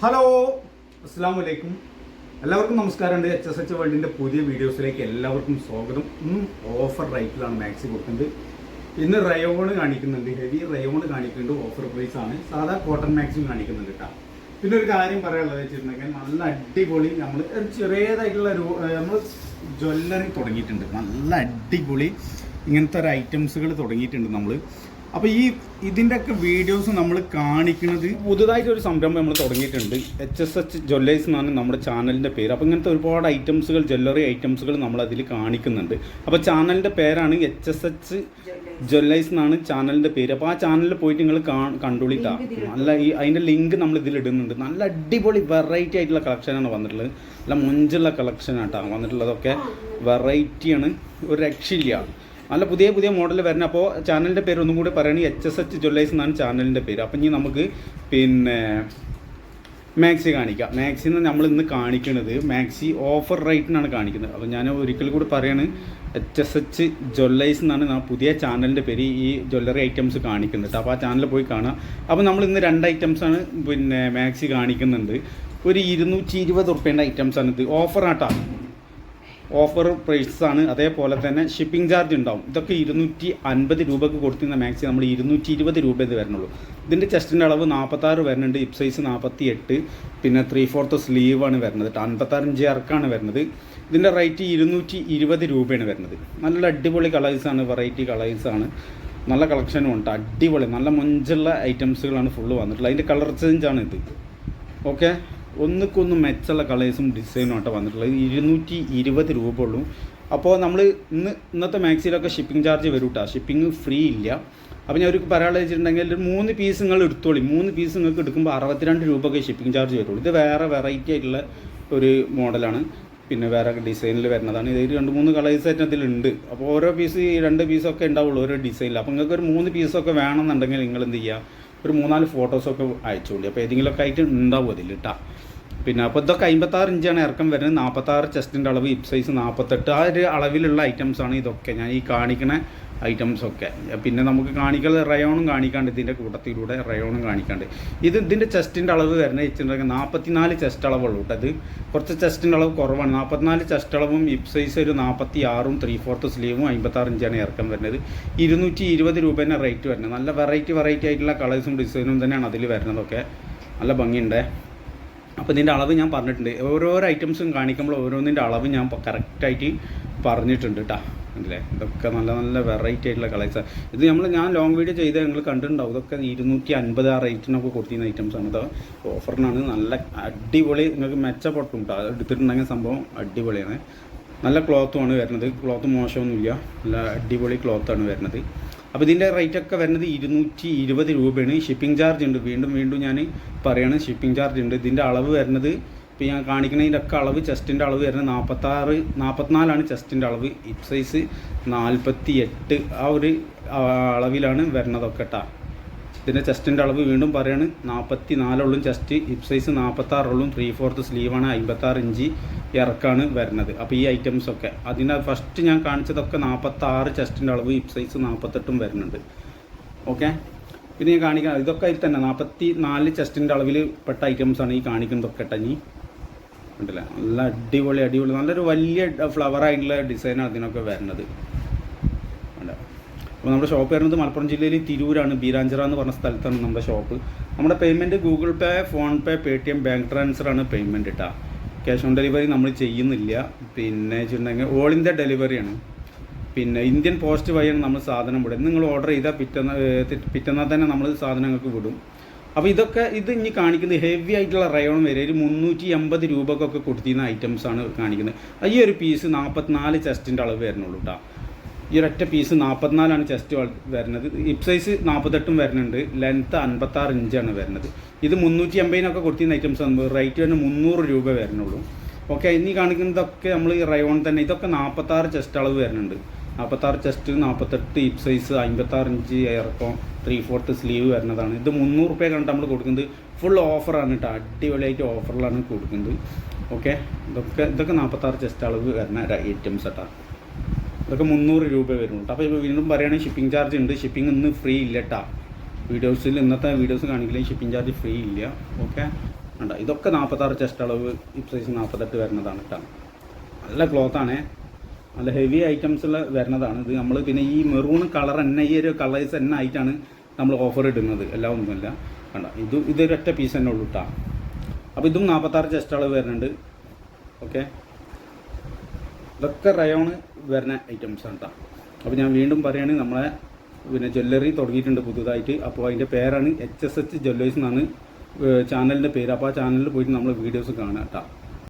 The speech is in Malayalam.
ഹലോ അസ്സാം വലൈക്കും എല്ലാവർക്കും നമസ്കാരമുണ്ട്. എച്ച് എസ് എച്ച് വേൾഡിന്റെ പുതിയ വീഡിയോസിലേക്ക് എല്ലാവർക്കും സ്വാഗതം. ഇന്നും ഓഫർ റൈറ്റിലാണ് മാക്സി കൊടുക്കുന്നത്. ഇന്ന് റയോണ് കാണിക്കുന്നുണ്ട്. ഹെവി റയോണ് കാണിക്കുന്നുണ്ട്. ഓഫർ പ്രൈസ് ആണ്. സാധാ കോട്ടൺ മാക്സിയും കാണിക്കുന്നുണ്ട് കേട്ടോ പിന്നെ ഒരു കാര്യം പറയാനുള്ളത് വെച്ചിട്ടുണ്ടെങ്കിൽ നല്ല അടിപൊളി നമ്മൾ ചെറിയതായിട്ടുള്ള ഒരു നമ്മൾ ജ്വല്ലറി തുടങ്ങിയിട്ടുണ്ട്. നല്ല അടിപൊളി ഇങ്ങനത്തെ ഒരു ഐറ്റംസുകൾ തുടങ്ങിയിട്ടുണ്ട് നമ്മൾ അപ്പോൾ ഈ ഇതിന്റെ ഒക്കെ വീഡിയോസ് നമ്മൾ കാണിക്കുന്നത് പുതുതായിട്ട് ഒരു സംരംഭം നമ്മൾ തുടങ്ങിയിട്ടുണ്ട്. എച്ച് എസ് എച്ച് ജ്വല്ലേഴ്സ് എന്നാണ് നമ്മുടെ ചാനലിന്റെ പേര്. അപ്പോൾ ഇങ്ങനത്തെ ഒരുപാട് ഐറ്റംസുകൾ ജ്വല്ലറി ഐറ്റംസുകൾ നമ്മൾ അതിൽ കാണിക്കുന്നുണ്ട്. അപ്പോൾ ചാനലിന്റെ പേരാണ് എച്ച് എസ് എച്ച് ജ്വല്ലേഴ്സ് എന്നാണ് ചാനലിന്റെ പേര്. അപ്പോൾ ആ ചാനലിൽ പോയിട്ട് നിങ്ങൾ കണ്ടുപിടിത്താ നല്ല ഈ അതിന്റെ ലിങ്ക് നമ്മൾ ഇതിൽ ഇടുന്നുണ്ട്. നല്ല അടിപൊളി വെറൈറ്റി ആയിട്ടുള്ള കളക്ഷനാണ് വന്നിട്ടുള്ളത്. നല്ല മുഞ്ചുള്ള കളക്ഷൻ ആട്ടാണ് വന്നിട്ടുള്ളതൊക്കെ. വെറൈറ്റിയാണ് ഒരു രക്ഷയില്ല. നല്ല പുതിയ പുതിയ മോഡൽ വരുന്ന അപ്പോൾ ചാനലിന്റെ പേര് ഒന്നും കൂടി പറയുകയാണെങ്കിൽ എച്ച് എസ് എച്ച് ജ്വല്ലേഴ്സ് എന്നാണ് ചാനലിന്റെ പേര്. അപ്പം ഇനി നമുക്ക് പിന്നെ മാക്സി കാണിക്കാം. മാക്സിന്ന് നമ്മൾ ഇന്ന് കാണിക്കുന്നത് മാക്സി ഓഫർ റേറ്റിനാണ് കാണിക്കുന്നത്. അപ്പോൾ ഞാൻ ഒരിക്കൽ കൂടി പറയാണ് എച്ച് എസ് എച്ച് ജ്വല്ലേഴ്സ് എന്നാണ് പുതിയ ചാനലിന്റെ പേര് ഈ ജ്വല്ലറി ഐറ്റംസ് കാണിക്കുന്നത്. അപ്പോൾ ആ ചാനലിൽ പോയി കാണാം. അപ്പോൾ നമ്മൾ ഇന്ന് രണ്ട് ഐറ്റംസാണ് പിന്നെ മാക്സി കാണിക്കുന്നുണ്ട്. ഒരു ഇരുന്നൂറ്റി ഇരുപത് റുപ്യേന്റെ ഐറ്റംസാണ് ഇത്. ഓഫറാട്ടാ ഓഫർ പ്രൈസാണ് അതേപോലെ തന്നെ ഷിപ്പിംഗ് ചാർജ് ഉണ്ടാവും. ഇതൊക്കെ ഇരുന്നൂറ്റി അൻപത് രൂപക്ക് കൊടുത്തിരുന്ന മാക്സി നമ്മൾ ഇരുന്നൂറ്റി ഇരുപത് രൂപ ഇത് വരണുള്ളൂ. ഇതിന്റെ ചെസ്റ്റിന്റെ അളവ് നാൽപ്പത്താറ് വരുന്നുണ്ട്. ഇപ് സൈസ് നാൽപ്പത്തി എട്ട് പിന്നെ ത്രീ ഫോർത്ത് സ്ലീവ് ആണ് വരുന്നത്. കേട്ടോ അൻപത്താറഞ്ച് ഇറക്കാണ് വരുന്നത്. ഇതിന്റെ റേറ്റ് ഇരുന്നൂറ്റി ഇരുപത് രൂപയാണ് വരുന്നത്. നല്ല അടിപൊളി കളേഴ്സാണ് വെറൈറ്റി കളേഴ്സാണ് നല്ല കളക്ഷനും ഉണ്ട്. അടിപൊളി. നല്ല മൊഞ്ചുള്ള ഐറ്റംസുകളാണ് ഫുള്ള് വന്നിട്ടുള്ളത്. അതിന്റെ കളർ ചേഞ്ചാണ് ഇത്. ഓക്കെ ഒന്നുക്കൊന്നും മെച്ചുള്ള കളേഴ്സും ഡിസൈനും ആട്ടോ വന്നിട്ടുള്ളത്. ഇരുന്നൂറ്റി ഇരുപത് രൂപ ഉള്ളൂ. അപ്പോൾ നമ്മൾ ഇന്ന് ഇന്നത്തെ മാക്സിയിലൊക്കെ ഷിപ്പിംഗ് ചാർജ് വരും കേട്ടോ ഷിപ്പിംഗ് ഫ്രീ ഇല്ല. അപ്പോൾ ഞാൻ അവർക്ക് പറയാനുള്ള വെച്ചിട്ടുണ്ടെങ്കിൽ മൂന്ന് പീസ് നിങ്ങൾ എടുത്തോളി. മൂന്ന് പീസ് നിങ്ങൾക്ക് എടുക്കുമ്പോൾ അറുപത്തിരണ്ട് രൂപയ്ക്ക് ഷിപ്പിംഗ് ചാർജ് വരുള്ളൂ. ഇത് വേറെ വെറൈറ്റി ആയിട്ടുള്ള ഒരു മോഡലാണ്. പിന്നെ വേറെ ഡിസൈനിൽ വരുന്നതാണ്. ഇത് രണ്ട് മൂന്ന് കളേഴ്സ് ആയിട്ട് അതിലുണ്ട്. അപ്പോൾ ഓരോ പീസ് രണ്ട് പീസൊക്കെ ഉണ്ടാവുള്ളൂ ഓരോ ഡിസൈനിൽ അപ്പോൾ നിങ്ങൾക്ക് ഒരു മൂന്ന് പീസൊക്കെ വേണമെന്നുണ്ടെങ്കിൽ നിങ്ങൾ എന്ത് ചെയ്യുക ഒരു മൂന്നാൽ ഫോട്ടോസൊക്കെ അയച്ചോളി. അപ്പോൾ ഏതെങ്കിലുമൊക്കെ ആയിട്ട് ഉണ്ടാവും അതിൽ കേട്ടോ പിന്നെ അപ്പോൾ ഇതൊക്കെ അമ്പത്താറ് ഇഞ്ചാണ് ഇറക്കം വരുന്നത്. നാൽപ്പത്താറ് ചെസ്റ്റിന്റെ അളവ് ഇപ് സൈസ് നാൽപ്പത്തെട്ട് ആ ഒരു അളവിലുള്ള ആണ് ഇതൊക്കെ ഞാൻ ഈ കാണിക്കുന്ന ഐറ്റംസ് ഒക്കെ. പിന്നെ നമുക്ക് കാണിക്കൽ റയോണും കാണിക്കാണ്ട് ഇതിന്റെ കൂട്ടത്തിലൂടെ റയോണും കാണിക്കാണ്ട്. ഇത് ഇതിന്റെ ചെസ്റ്റിന്റെ അളവ് വരുന്നത് വെച്ചിട്ടുണ്ടെങ്കിൽ നാൽപ്പത്തിനാല് ചെസ്റ്റ് അളവുള്ളൂ കേട്ടോ അത് കുറച്ച് ചെസ്റ്റിന്റെ അളവ് കുറവാണ്. നാൽപ്പത്തിനാല് ചെസ്റ്റ് അളവും ഇപ് സൈസ് ഒരു നാൽപ്പത്തി ആറും ത്രീ ഫോർത്ത് സ്ലീവും അമ്പത്താറ് ഇഞ്ചാണ് ഇറക്കം വരുന്നത്. ഇരുന്നൂറ്റി ഇരുപത് രൂപേന്റെ റേറ്റ് വരുന്നത്. നല്ല വെറൈറ്റി വെറൈറ്റി ആയിട്ടുള്ള കളേഴ്സും ഡിസൈനും തന്നെയാണ് അതിൽ വരുന്നതൊക്കെ. നല്ല ഭംഗിയുണ്ട്. അപ്പോൾ ഇതിന്റെ അളവ് ഞാൻ പറഞ്ഞിട്ടുണ്ട്. ഓരോരോ ഐറ്റംസും കാണിക്കുമ്പോൾ ഓരോന്നിന്റെ അളവ് ഞാൻ കറക്റ്റായിട്ട് പറഞ്ഞിട്ടുണ്ട് കേട്ടോ അല്ലേ? ഇതൊക്കെ നല്ല നല്ല വെറൈറ്റി ആയിട്ടുള്ള കളേഴ്സാണ് ഇത് നമ്മൾ ഞാൻ ലോങ് വീഡിയോ ചെയ്ത് നിങ്ങൾ കണ്ടിട്ടുണ്ടാവും. ഇതൊക്കെ ഇരുന്നൂറ്റി അൻപത് ആ റേറ്റിനൊക്കെ കൊടുത്തിരുന്ന ഐറ്റംസാണ് ഇത് ഓഫറിനാണ് നല്ല അടിപൊളി. നിങ്ങൾക്ക് മെച്ചപ്പെട്ടും കേട്ടോ എടുത്തിട്ടുണ്ടെങ്കിൽ സംഭവം അടിപൊളിയാണ്. നല്ല ക്ലോത്തുമാണ് വരുന്നത്. ക്ലോത്ത് മോശമൊന്നുമില്ല. നല്ല അടിപൊളി ക്ലോത്താണ് വരുന്നത്. അപ്പോൾ ഇതിന്റെ റേറ്റ് ഒക്കെ വരുന്നത് ഇരുന്നൂറ്റി ഇരുപത് രൂപയാണ്. ഷിപ്പിംഗ് ചാർജ് ഉണ്ട്. വീണ്ടും വീണ്ടും ഞാൻ പറയുകയാണ് ഷിപ്പിംഗ് ചാർജ് ഉണ്ട്. ഇതിന്റെ അളവ് വരുന്നത് ഇപ്പോൾ ഞാൻ കാണിക്കുന്നതിന്റെ ഇതൊക്കെ അളവ് ചെസ്റ്റിന്റെ അളവ് വരുന്നത് നാൽപ്പത്താറ് നാൽപ്പത്തിനാലാണ് ചെസ്റ്റിന്റെ അളവ്. ഇപ് സൈസ് നാൽപ്പത്തി എട്ട് ആ ഒരു അളവിലാണ് വരുന്നതൊക്കെ കേട്ടോ ഇതിന്റെ ചെസ്റ്റിന്റെ അളവ് വീണ്ടും പറയാണ് നാൽപ്പത്തി നാലുള്ളും ചെസ്റ്റ് ഹിപ് സൈസ് നാൽപ്പത്താറുള്ളും ത്രീ ഫോർത്ത് സ്ലീവാണ് അമ്പത്താറ് ഇഞ്ച് ഇറക്കാണ് വരുന്നത്. അപ്പോൾ ഈ ഐറ്റംസൊക്കെ. അതിന്റെ ഫസ്റ്റ് ഞാൻ കാണിച്ചതൊക്കെ നാൽപ്പത്താറ് ചെസ്റ്റിന്റെ അളവ് ഹിപ് സൈസ് നാൽപ്പത്തെട്ടും വരുന്നുണ്ട്. ഓക്കെ? പിന്നെ ഞാൻ കാണിക്കാം. ഇതൊക്കെ അതിൽ തന്നെ നാൽപ്പത്തി നാല് ചെസ്റ്റിന്റെ അളവിൽ പെട്ട ഐറ്റംസാണ് ഈ കാണിക്കുന്നതൊക്കെ ടഞ്ഞി ഉണ്ടല്ലേ? നല്ല അടിപൊളി അടിപൊളി. നല്ലൊരു വലിയ ഫ്ലവർ ആയിട്ടുള്ള ഡിസൈനാണ് അതിനൊക്കെ വരുന്നത്. അപ്പോൾ നമ്മുടെ ഷോപ്പ് വരുന്നത് മലപ്പുറം ജില്ലയിൽ തിരൂരാണ്. ബീരാഞ്ചിറ എന്ന് പറഞ്ഞ സ്ഥലത്താണ് നമ്മുടെ ഷോപ്പ് നമ്മുടെ payment Google Pay PhonePe Paytm bank transfer ആണ് പേയ്മെന്റ് ഇട്ടാ. ക്യാഷ് ഓൺ ഡെലിവറി നമ്മൾ ചെയ്യുന്നില്ല. പിന്നെ വെച്ചിട്ടുണ്ടെങ്കിൽ ഓൾ ഇന്ത്യ ഡെലിവറിയാണ് പിന്നെ ഇന്ത്യൻ പോസ്റ്റ് വഴിയാണ് നമ്മൾ സാധനം വിടും നിങ്ങൾ ഓർഡർ ചെയ്താൽ പിറ്റന്ന പിറ്റന്നാൽ തന്നെ നമ്മൾ സാധനങ്ങൾക്ക് വിടും. അപ്പോൾ ഇതൊക്കെ ഇത് ഇനി കാണിക്കുന്നത് ഹെവി ആയിട്ടുള്ള റയോൺ വരെ ഒരു മുന്നൂറ്റി എൺപത് രൂപക്കൊക്കെ കൊടുത്തിരുന്ന ഐറ്റംസ് ആണ് കാണിക്കുന്നത്. ഈ ഒരു പീസ് നാൽപ്പത്തിനാല് ചെസ്റ്റിന്റെ അളവ് വരുന്നുള്ളൂ കേട്ടോ ഈ ഒരൊറ്റ പീസ് നാൽപ്പത്തിനാലാണ് ചെസ്റ്റ് വരുന്നത്. ഇപ് സൈസ് നാൽപ്പത്തെട്ടും വരുന്നുണ്ട്. ലെങ്ത്ത് അൻപത്താറ് ഇഞ്ചാണ് വരുന്നത്. ഇത് മുന്നൂറ്റി എൺപതിനൊക്കെ കൊടുത്തിരുന്ന ഐറ്റംസ് ആണ്. റേറ്റ് തന്നെ മുന്നൂറ് രൂപ വരുന്നുള്ളൂ. ഓക്കെ ഇനി കാണിക്കുന്നതൊക്കെ നമ്മൾ ഈ റയോൺ തന്നെ. ഇതൊക്കെ നാൽപ്പത്താറ് ചെസ്റ്റ് അളവ് വരുന്നുണ്ട്. നാൽപ്പത്താറ് ചെസ്റ്റ് നാൽപ്പത്തെട്ട് ഹിപ്പ് സൈസ് അമ്പത്താറ് ഇഞ്ച് ഇറക്കം ത്രീ ഫോർത്ത് സ്ലീവ് വരുന്നതാണ്. ഇത് മുന്നൂറ് റുപ്യ കണ്ടിട്ട് നമ്മൾ കൊടുക്കുന്നത് ഫുൾ ഓഫറാണ് കേട്ടോ അടിപൊളിയായിട്ട് ഓഫറിലാണ് കൊടുക്കുന്നത്. ഓക്കെ ഇതൊക്കെ ഇതൊക്കെ നാൽപ്പത്താറ് ചെസ്റ്റ് അളവ് വരുന്ന ഐറ്റംസ് കേട്ടോ ഇതൊക്കെ മുന്നൂറ് രൂപ വരുന്നുണ്ട് അപ്പോൾ ഇപ്പോൾ വീണ്ടും പറയുകയാണെങ്കിൽ ഷിപ്പിംഗ് ചാർജ് ഉണ്ട്. ഷിപ്പിംഗ് ഇന്ന് ഫ്രീ ഇല്ല കേട്ടോ വീഡിയോസിൽ ഇന്നത്തെ വീഡിയോസ് കാണിക്കില്ലെങ്കിൽ ഷിപ്പിംഗ് ചാർജ് ഫ്രീ ഇല്ല. ഓക്കെ കണ്ട? ഇതൊക്കെ നാൽപ്പത്താറ് ചെസ്റ്റ് അളവ് ഈ സൈസ് നാൽപ്പത്തെട്ട് വരുന്നതാണ് കേട്ടോ നല്ല ക്ലോത്താണേ നല്ല ഹെവി ഐറ്റംസ് വരുന്നതാണ്. ഇത് നമ്മൾ പിന്നെ ഈ മെറൂൺ കളർ തന്നെ ഈ ഒരു കളേഴ്സ് തന്നെ ആയിട്ടാണ് നമ്മൾ ഓഫർ ഇടുന്നത്. എല്ലാം ഒന്നുമില്ല. കണ്ട? ഇത് ഇതൊരൊറ്റ പീസ് തന്നെ ഉള്ളൂ കേട്ടോ അപ്പോൾ ഇതും നാൽപ്പത്താറ് ചെസ്റ്റ് വരുന്നുണ്ട്. ഓക്കെ ഇതൊക്കെ റയോണ് വരുന്ന ഐറ്റംസ് ആണ് കേട്ടോ അപ്പോൾ ഞാൻ വീണ്ടും പറയുകയാണെങ്കിൽ നമ്മളെ പിന്നെ ജ്വല്ലറി തുടങ്ങിയിട്ടുണ്ട് പുതുതായിട്ട്. അപ്പോൾ അതിന്റെ പേരാണ് എച്ച് എസ് എച്ച് ജ്വല്ലേഴ്സ് എന്നാണ് ചാനലിന്റെ പേര്. അപ്പോൾ ആ ചാനലിൽ പോയിട്ട് നമ്മൾ വീഡിയോസ് കാണാം കേട്ടോ